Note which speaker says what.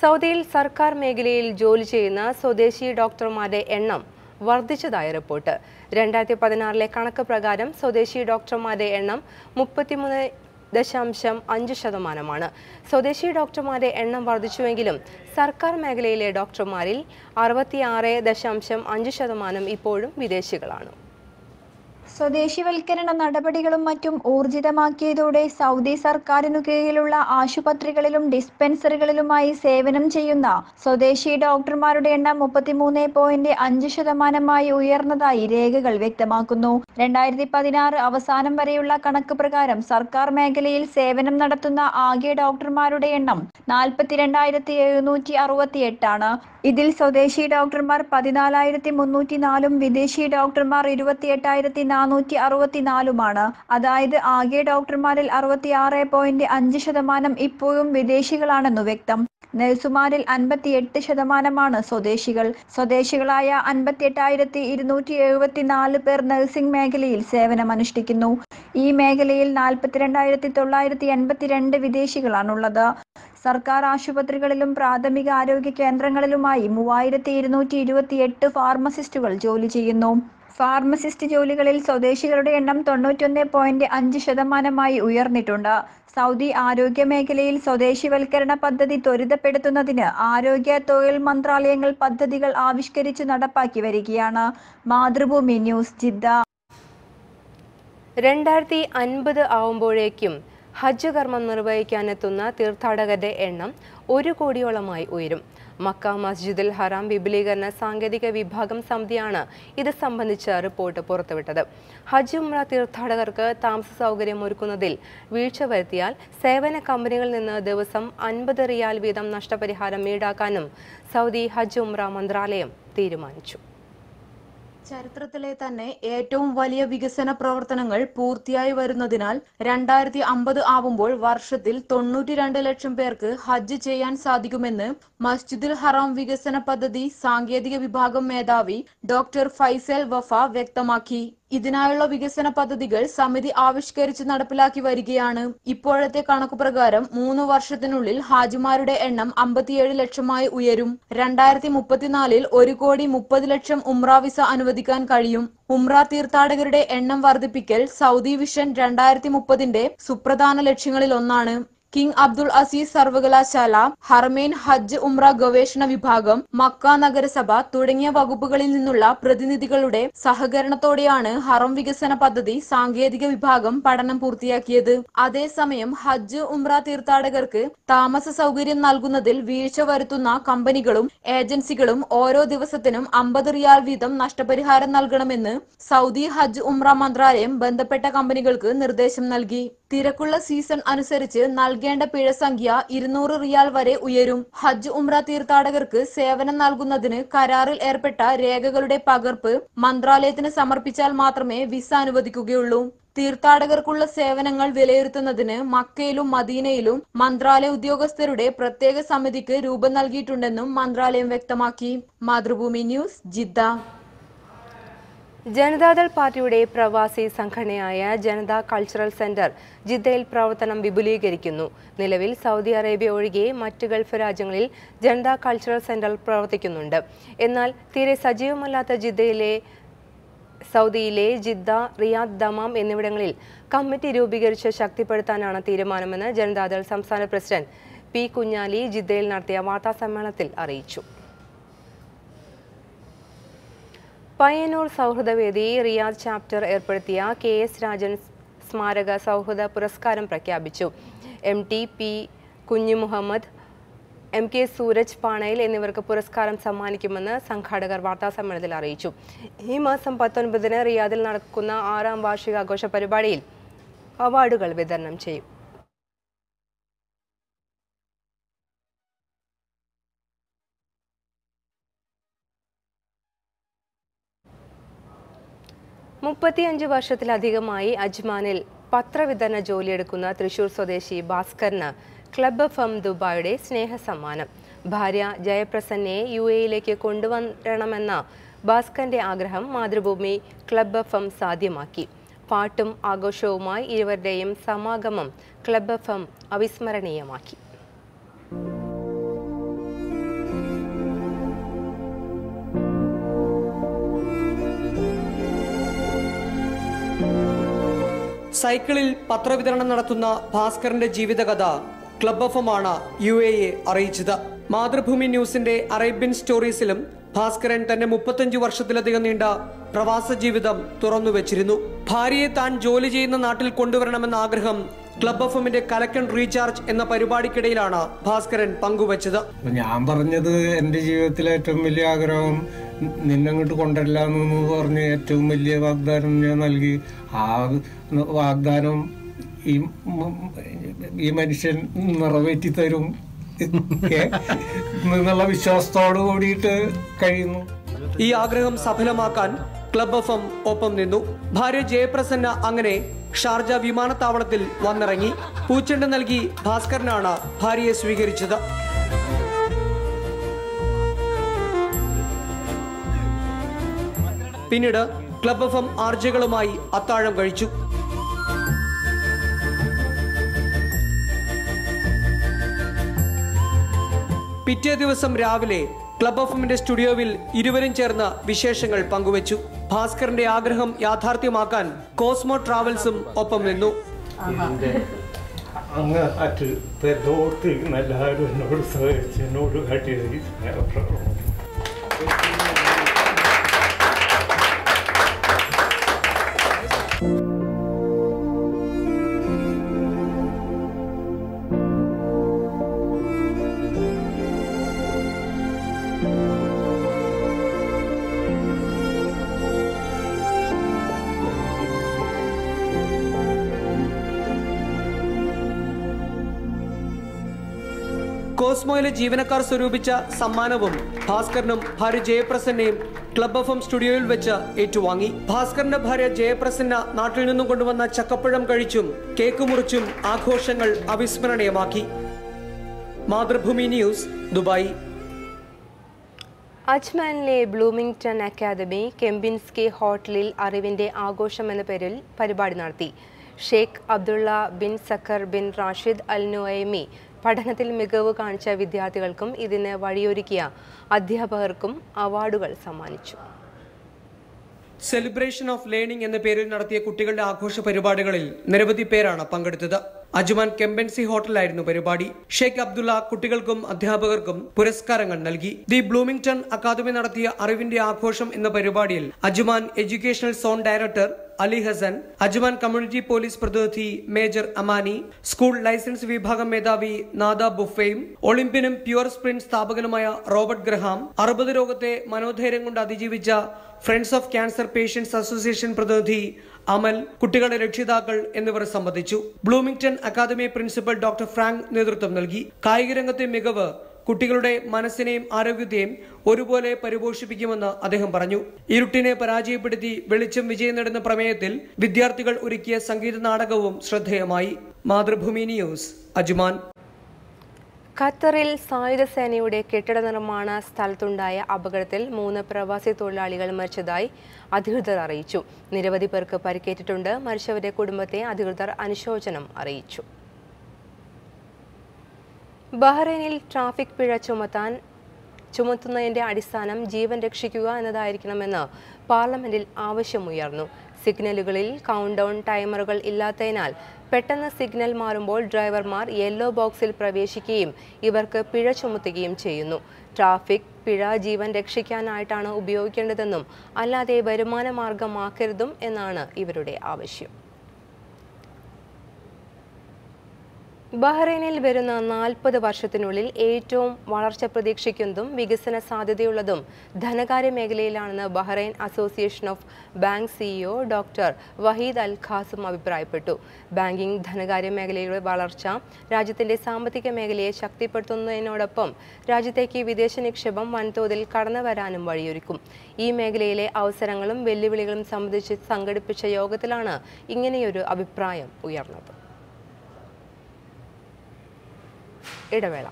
Speaker 1: സൗദിയിൽ സർക്കാർ മേഖലയിൽ ജോലി ചെയ്യുന്ന സ്വദേശി ഡോക്ടർമാരുടെ എണ്ണം വർദ്ധിച്ചതായ റിപ്പോർട്ട്. രണ്ടായിരത്തി പതിനാറിലെ കണക്ക് പ്രകാരം സ്വദേശി ഡോക്ടർമാരുടെ എണ്ണം മുപ്പത്തിമൂന്ന് ദശാംശം അഞ്ച് ശതമാനമാണ്. സ്വദേശി ഡോക്ടർമാരുടെ എണ്ണം വർദ്ധിച്ചുവെങ്കിലും സർക്കാർ മേഖലയിലെ ഡോക്ടർമാരിൽ അറുപത്തിയാറ് ദശാംശം അഞ്ച് ശതമാനം ഇപ്പോഴും വിദേശികളാണ്.
Speaker 2: സ്വദേശിവൽക്കരണ നടപടികളും മറ്റും ഊർജിതമാക്കിയതോടെ സൗദി സർക്കാരിനു കീഴിലുള്ള ആശുപത്രികളിലും ഡിസ്പെൻസറികളിലുമായി സേവനം ചെയ്യുന്ന സ്വദേശി ഡോക്ടർമാരുടെ എണ്ണം മുപ്പത്തിമൂന്ന് പോയിന്റ് അഞ്ച് ശതമാനമായി ഉയർന്നതായി രേഖകൾ വ്യക്തമാക്കുന്നു. രണ്ടായിരത്തി പതിനാറ് അവസാനം വരെയുള്ള കണക്ക് പ്രകാരം സർക്കാർ മേഖലയിൽ സേവനം നടത്തുന്ന ആകെ ഡോക്ടർമാരുടെ എണ്ണം നാൽപ്പത്തിരണ്ടായിരത്തി എഴുന്നൂറ്റി അറുപത്തി എട്ടാണ് ഇതിൽ സ്വദേശി ഡോക്ടർമാർ പതിനാലായിരത്തി മുന്നൂറ്റി നാലും വിദേശി ഡോക്ടർമാർ ഇരുപത്തി എട്ടായിരത്തി നാനൂറ്റി അറുപത്തിനാലുമാണ് അതായത് ആകെ ഡോക്ടർമാരിൽ അറുപത്തിയാറ് പോയിന്റ് അഞ്ച് ശതമാനം ഇപ്പോഴും വിദേശികളാണെന്നു വ്യക്തം. നഴ്സുമാരിൽ അൻപത്തിയെട്ട് ശതമാനമാണ് സ്വദേശികൾ. സ്വദേശികളായ അൻപത്തിയെട്ടായിരത്തി ഇരുന്നൂറ്റി എഴുപത്തിനാല് പേർ നഴ്സിംഗ് മേഖലയിൽ സേവനമനുഷ്ഠിക്കുന്നു. ഈ മേഖലയിൽ നാൽപ്പത്തിരണ്ടായിരത്തി തൊള്ളായിരത്തി എൺപത്തിരണ്ട് വിദേശികളാണുള്ളത്. സർക്കാർ ആശുപത്രികളിലും പ്രാഥമിക ആരോഗ്യ കേന്ദ്രങ്ങളിലുമായി മൂവായിരത്തി ഇരുന്നൂറ്റി ഇരുപത്തി എട്ട് ഫാർമസിസ്റ്റുകൾ ജോലി ചെയ്യുന്നു. ഫാർമസിസ്റ്റ് ജോലികളിൽ സ്വദേശികളുടെ എണ്ണം തൊണ്ണൂറ്റൊന്ന് പോയിന്റ് അഞ്ച് ശതമാനമായി ഉയർന്നിട്ടുണ്ട്. സൗദി ആരോഗ്യ മേഖലയിൽ സ്വദേശിവൽക്കരണ പദ്ധതി ത്വരിതപ്പെടുത്തുന്നതിന് ആരോഗ്യ തൊഴിൽ മന്ത്രാലയങ്ങൾ പദ്ധതികൾ ആവിഷ്കരിച്ച് നടപ്പാക്കി വരികയാണ്. മാതൃഭൂമി ന്യൂസ് ജിദ്ദ.
Speaker 1: രണ്ടായിരത്തി അൻപത് ആവുമ്പോഴേക്കും ഹജ്ജ് കർമ്മം നിർവഹിക്കാനെത്തുന്ന തീർത്ഥാടകരുടെ എണ്ണം ഒരു കോടിയോളമായി ഉയരും. മക്ക മസ്ജിദുൽ ഹറാം വിപുലീകരണ സാങ്കേതിക വിഭാഗം സമിതിയാണ് ഇത് സംബന്ധിച്ച റിപ്പോർട്ട് പുറത്തുവിട്ടത്. ഹജ്ജ് ഉംറ തീർത്ഥാടകർക്ക് താമസ സൗകര്യം ഒരുക്കുന്നതിൽ വീഴ്ച വരുത്തിയാൽ സേവന കമ്പനികളിൽ നിന്ന് ദിവസം അൻപത് റിയാൽ വീതം നഷ്ടപരിഹാരം ഈടാക്കാനും സൗദി ഹജ്ജ് ഉംറ മന്ത്രാലയം തീരുമാനിച്ചു.
Speaker 3: ചരിത്രത്തിലെ തന്നെ ഏറ്റവും വലിയ വികസന പ്രവർത്തനങ്ങൾ പൂർത്തിയായി വരുന്നതിനാൽ രണ്ടായിരത്തി അമ്പത് ആവുമ്പോൾ വർഷത്തിൽ തൊണ്ണൂറ്റിരണ്ട് ലക്ഷം പേർക്ക് ഹജ്ജ് ചെയ്യാൻ സാധിക്കുമെന്ന് മസ്ജിദുൽ ഹറാം വികസന പദ്ധതി സാങ്കേതിക വിഭാഗം മേധാവി ഡോക്ടർ ഫൈസൽ വഫ വ്യക്തമാക്കി. ഇതിനായുള്ള വികസന പദ്ധതികൾ സമിതി ആവിഷ്കരിച്ച് നടപ്പിലാക്കി വരികയാണ്. ഇപ്പോഴത്തെ കണക്കു പ്രകാരം മൂന്ന് വർഷത്തിനുള്ളിൽ ഹാജിമാരുടെ എണ്ണം അമ്പത്തിയേഴ് ലക്ഷമായി ഉയരും. രണ്ടായിരത്തി മുപ്പത്തിനാലിൽ ഒരു കോടി മുപ്പത് ലക്ഷം ഉംറ വിസ അനുവദിക്കാൻ കഴിയും. ഉംറ തീർത്ഥാടകരുടെ എണ്ണം വർദ്ധിപ്പിക്കൽ സൗദി വിഷൻ രണ്ടായിരത്തി മുപ്പതിന്റെ സുപ്രധാന ലക്ഷ്യങ്ങളിൽ ഒന്നാണ് കിങ് അബ്ദുൾ അസീസ് സർവകലാശാല ഹർമേൻ ഹജ്ജ് ഉംറ ഗവേഷണ വിഭാഗം മക്ക നഗരസഭ തുടങ്ങിയ വകുപ്പുകളിൽ നിന്നുള്ള പ്രതിനിധികളുടെ സഹകരണത്തോടെയാണ് ഹറം വികസന പദ്ധതി സാങ്കേതിക വിഭാഗം പഠനം പൂർത്തിയാക്കിയത്. അതേസമയം ഹജ്ജ് ഉംറ തീർത്ഥാടകർക്ക് താമസ സൗകര്യം നൽകുന്നതിൽ വീഴ്ച വരുത്തുന്ന കമ്പനികളും ഏജൻസികളും ഓരോ ദിവസത്തിനും അമ്പത് റിയാൽ വീതം നഷ്ടപരിഹാരം നൽകണമെന്ന് സൗദി ഹജ്ജ് ഉംറ മന്ത്രാലയം ബന്ധപ്പെട്ട കമ്പനികൾക്ക് നിർദ്ദേശം നൽകി. തിരക്കുള്ള സീസൺ അനുസരിച്ച് നൽകേണ്ട പിഴ സംഖ്യ ഇരുന്നൂറ് റിയാൽ വരെ ഉയരും. ഹജ്ജ് ഉംറ തീർത്ഥാടകർക്ക് സേവനം നൽകുന്നതിന് കരാറിൽ ഏർപ്പെട്ട രേഖകളുടെ പകർപ്പ് മന്ത്രാലയത്തിന് സമർപ്പിച്ചാൽ മാത്രമേ വിസ അനുവദിക്കുകയുള്ളൂ. തീർത്ഥാടകർക്കുള്ള സേവനങ്ങൾ വിലയിരുത്തുന്നതിന് മക്കയിലും മദീനയിലും മന്ത്രാലയ ഉദ്യോഗസ്ഥരുടെ പ്രത്യേക സമിതിക്ക് രൂപം നൽകിയിട്ടുണ്ടെന്നും മന്ത്രാലയം വ്യക്തമാക്കി. Mathrubhumi news Jeddah.
Speaker 1: ജനതാദൾ പാർട്ടിയുടെ പ്രവാസി സംഘടനയായ ജനതാ കൾച്ചറൽ സെന്റർ ജിദ്ദയിൽ പ്രവർത്തനം വിപുലീകരിക്കുന്നു. നിലവിൽ സൗദി അറേബ്യ ഒഴികെ മറ്റ് ഗൾഫ് രാജ്യങ്ങളിൽ ജനതാ കൾച്ചറൽ സെന്റർ പ്രവർത്തിക്കുന്നുണ്ട്. എന്നാൽ തീരെ സജീവമല്ലാത്ത ജിദ്ദയിലെ സൗദിയിലെ ജിദ്ദ റിയാദ് ദമാം എന്നിവിടങ്ങളിൽ കമ്മിറ്റി രൂപീകരിച്ച് ശക്തിപ്പെടുത്താനാണ് തീരുമാനമെന്ന് ജനതാദൾ സംസ്ഥാന പ്രസിഡന്റ് പി കുഞ്ഞാലി ജിദ്ദയിൽ നടത്തിയ വാർത്താസമ്മേളനത്തിൽ അറിയിച്ചു. പയ്യന്നൂർ സൗഹൃദവേദി റിയാദ് ചാപ്റ്റർ ഏർപ്പെടുത്തിയ കെ എസ് രാജൻ സ്മാരക സൗഹൃദ പുരസ്കാരം പ്രഖ്യാപിച്ചു. M T P Kunju Muhammad M K Sooraj പാണയിൽ എന്നിവർക്ക് പുരസ്കാരം സമ്മാനിക്കുമെന്ന് സംഘാടകർ വാർത്താസമ്മേളനത്തിൽ അറിയിച്ചു. ഈ മാസം പത്തൊൻപതിന് റിയാദിൽ നടക്കുന്ന ആറാം വാർഷികാഘോഷ പരിപാടിയിൽ അവാർഡുകൾ വിതരണം ചെയ്യും. മുപ്പത്തിയഞ്ച് വർഷത്തിലധികമായി അജ്മാനിൽ പത്രവിതരണ ജോലിയെടുക്കുന്ന തൃശൂർ സ്വദേശി ഭാസ്കറിന് ക്ലബ് എഫ് എം ദുബായുടെ സ്നേഹസമ്മാനം. ഭാര്യ ജയപ്രസന്നയെ യു എയിലേക്ക് കൊണ്ടുവരണമെന്ന ഭാസ്കറിന്റെ ആഗ്രഹം മാതൃഭൂമി ക്ലബ് എഫ് എം സാധ്യമാക്കി. പാട്ടും ആഘോഷവുമായി ഇരുവരുടെയും സമാഗമം ക്ലബ് എഫ് എം അവിസ്മരണീയമാക്കി.
Speaker 4: സൈക്കിളിൽ പത്രവിതരണം നടത്തുന്ന ഭാസ്കറിന്റെ ജീവിതകഥ ക്ലബ് എഫ് ആണ് യു എ എ അറിയിച്ചത്. മാതൃഭൂമി ന്യൂസിന്റെ അറേബ്യൻ സ്റ്റോറീസിലും ഭാസ്കരൻ തന്റെ മുപ്പത്തഞ്ചു വർഷത്തിലധികം നീണ്ട പ്രവാസ ജീവിതം തുറന്നുവച്ചിരുന്നു. ഭാര്യയെ താൻ ജോലി ചെയ്യുന്ന നാട്ടിൽ കൊണ്ടുവരണമെന്ന ആഗ്രഹം ക്ലബ് എഫ് എമ്മിന്റെ കലക്കൻ റീചാർജ് എന്ന പരിപാടിക്കിടയിലാണ് ഭാസ്കരൻ പങ്കുവച്ചത്.
Speaker 5: ഞാൻ പറഞ്ഞത് എന്റെ ജീവിതത്തിലെ ഏറ്റവും വലിയ ആഗ്രഹം നിന്നങ്ങോട്ട് അങ്ങോട്ട് കൊണ്ടുവരില്ലാന്ന് പറഞ്ഞ് ഏറ്റവും വലിയ വാഗ്ദാനം ഞാൻ നൽകി. ആ വാഗ്ദാനം ഈ ഈ മനുഷ്യൻ നിറവേറ്റി തരും. എന്നുള്ള വിശ്വാസത്തോടു കൂടിയിട്ട് കഴിയുന്നു.
Speaker 4: ഈ ആഗ്രഹം സഫലമാക്കാൻ ക്ലബ് എഫ് എം ഒപ്പം നിന്നു. ഭാര്യ ജയപ്രസന്ന അങ്ങനെ ഷാർജ വിമാനത്താവളത്തിൽ വന്നിറങ്ങി. പൂച്ചെണ്ട് നൽകി ഭാസ്കരനാണ് ഭാര്യയെ സ്വീകരിച്ചത്. പിന്നീട് ക്ലബ് എഫ് എം ആർജകളുമായി അത്താഴം കഴിച്ചു. പിറ്റേ ദിവസം രാവിലെ ക്ലബ് എഫ് എമ്മിന്റെ സ്റ്റുഡിയോവിൽ ഇരുവരും ചേർന്ന് വിശേഷങ്ങൾ പങ്കുവച്ചു. ഭാസ്കറിന്റെ ആഗ്രഹം യാഥാർത്ഥ്യമാക്കാൻ കോസ്മോ ട്രാവൽസും ഒപ്പം നിന്നു.
Speaker 5: അങ്ങ് അറ്റ് പെരോട്ട് എല്ലാവരും എന്നോട് സഹകരിച്ച് കാട്ടിയത് സ്നേഹപ്രകടനം.
Speaker 4: കോസ്മോയിലെ ജീവനക്കാർ സ്വരൂപിച്ച സമ്മാനവും ഭാസ്കരനും ഭാര്യ ജയപ്രസന്നയും ക്ലബ് എഫ് എം സ്റ്റുഡിയോയിൽ വെച്ച് ഏറ്റുവാങ്ങി. ഭാസ്കറിന്റെ ഭാര്യ ജയപ്രസന്ന നാട്ടിൽ നിന്നും കൊണ്ടുവന്ന ചക്കപ്പഴം കഴിച്ചും കേക്ക് മുറിച്ചും ആഘോഷങ്ങൾ അവിസ്മരണീയമാക്കി. Mathrubhumi news Dubai.
Speaker 1: അജ്മാനിലെ Bloomington academy Kempinski ഹോട്ടലിൽ അറിവിന്റെ ആഘോഷം എന്ന പേരിൽ പരിപാടി നടത്തി. Sheikh Abdullah bin Saqr bin Rashid Al Nuaimi പഠനത്തിൽ മികവ് കാണിച്ച വിദ്യാർത്ഥികൾക്കും ഇതിന് വഴിയൊരുക്കിയ അധ്യാപകർക്കും അവാർഡുകൾ സമ്മാനിച്ചു.
Speaker 4: സെലിബ്രേഷൻ ഓഫ് ലേണിംഗ് എന്ന പേരിൽ നടത്തിയ കുട്ടികളുടെ ആഘോഷ പരിപാടികളിൽ നിരവധി പേരാണ് പങ്കെടുത്തത്. അജ്മാൻ കെമ്പൻസി ഹോട്ടലായിരുന്നു പരിപാടി. ഷെയ്ഖ് അബ്ദുള്ള കുട്ടികൾക്കും അധ്യാപകർക്കും പുരസ്കാരങ്ങൾ നൽകി. ദി ബ്ലൂമിംഗ്ടൺ അക്കാദമി നടത്തിയ അറിവിന്റെ ആഘോഷം എന്ന പരിപാടിയിൽ Ajman educational zone director Ali Hassan Ajman community police പ്രതിനിധി മേജർ അമാനി സ്കൂൾ ലൈസൻസ് വിഭാഗം മേധാവി നാദ ബുഫയും ഒളിമ്പ്യനും പ്യുവർ സ്പ്രിന്റ് സ്ഥാപകനുമായ റോബർട്ട് ഗ്രഹാം അറുപത് രോഗത്തെ മനോധൈര്യം കൊണ്ട് അതിജീവിച്ച friends of cancer patients association പ്രതിനിധി അമൽ കുട്ടികളുടെ രക്ഷിതാക്കൾ എന്നിവർ സംബന്ധിച്ചു. Bloomington academy principal doctor Frank നേതൃത്വം നൽകി. കായികരംഗത്തെ മികവ് കുട്ടികളുടെ മനസ്സിനെയും ആരോഗ്യത്തെയും ഒരുപോലെ പരിപോഷിപ്പിക്കുമെന്ന് അദ്ദേഹം പറഞ്ഞു. ഇരുട്ടിനെ പരാജയപ്പെടുത്തി വെളിച്ചം വിജയം നേടുന്ന പ്രമേയത്തിൽ വിദ്യാർത്ഥികൾ ഒരുക്കിയ സംഗീത നാടകവും ശ്രദ്ധേയമായി. Mathrubhumi news Ajman.
Speaker 1: ഖത്തറിൽ സായുധ സേനയുടെ കെട്ടിട നിർമ്മാണ സ്ഥലത്തുണ്ടായ അപകടത്തിൽ മൂന്ന് പ്രവാസി തൊഴിലാളികൾ മരിച്ചതായി അധികൃതർ അറിയിച്ചു. നിരവധി പേർക്ക് പരിക്കേറ്റിട്ടുണ്ട്. മരിച്ചവരുടെ കുടുംബത്തെ അധികൃതർ അനുശോചനം അറിയിച്ചു. ബഹ്റൈനിൽ ട്രാഫിക് പിഴ ചുമത്താൻ ചുമത്തുന്നതിന്റെ അടിസ്ഥാനം ജീവൻ രക്ഷിക്കുക എന്നതായിരിക്കണമെന്ന് പാർലമെന്റിൽ ആവശ്യമുയർന്നു. സിഗ്നലുകളിൽ കൗണ്ട് ഡൗൺ ടൈമറുകൾ ഇല്ലാത്തതിനാൽ പെട്ടെന്ന് സിഗ്നൽ മാറുമ്പോൾ ഡ്രൈവർമാർ യെല്ലോ ബോക്സിൽ പ്രവേശിക്കുകയും ഇവർക്ക് പിഴ ചുമത്തുകയും ചെയ്യുന്നു. ട്രാഫിക് പിഴ ജീവൻ രക്ഷിക്കാനായിട്ടാണ് ഉപയോഗിക്കേണ്ടതെന്നും അല്ലാതെ വരുമാന മാർഗമാക്കരുതും എന്നാണ് ഇവരുടെ ആവശ്യം. ബഹ്റൈനിൽ വരുന്ന നാൽപ്പത് വർഷത്തിനുള്ളിൽ ഏറ്റവും വളർച്ച പ്രതീക്ഷിക്കുന്നതും വികസന സാധ്യതയുള്ളതും ധനകാര്യ മേഖലയിലാണെന്ന് Bahrain association of bank CEO doctor Waheed Al ഖാസും അഭിപ്രായപ്പെട്ടു. ബാങ്കിംഗ് ധനകാര്യ മേഖലയുടെ വളർച്ച രാജ്യത്തിന്റെ സാമ്പത്തിക മേഖലയെ ശക്തിപ്പെടുത്തുന്നതിനോടൊപ്പം രാജ്യത്തേക്ക് വിദേശ നിക്ഷേപം വൻതോതിൽ കടന്നു വരാനും വഴിയൊരുക്കും. ഈ മേഖലയിലെ അവസരങ്ങളും വെല്ലുവിളികളും സംബന്ധിച്ച് സംഘടിപ്പിച്ച യോഗത്തിലാണ് ഇങ്ങനെയൊരു അഭിപ്രായം ഉയർന്നത്. ഇടവേള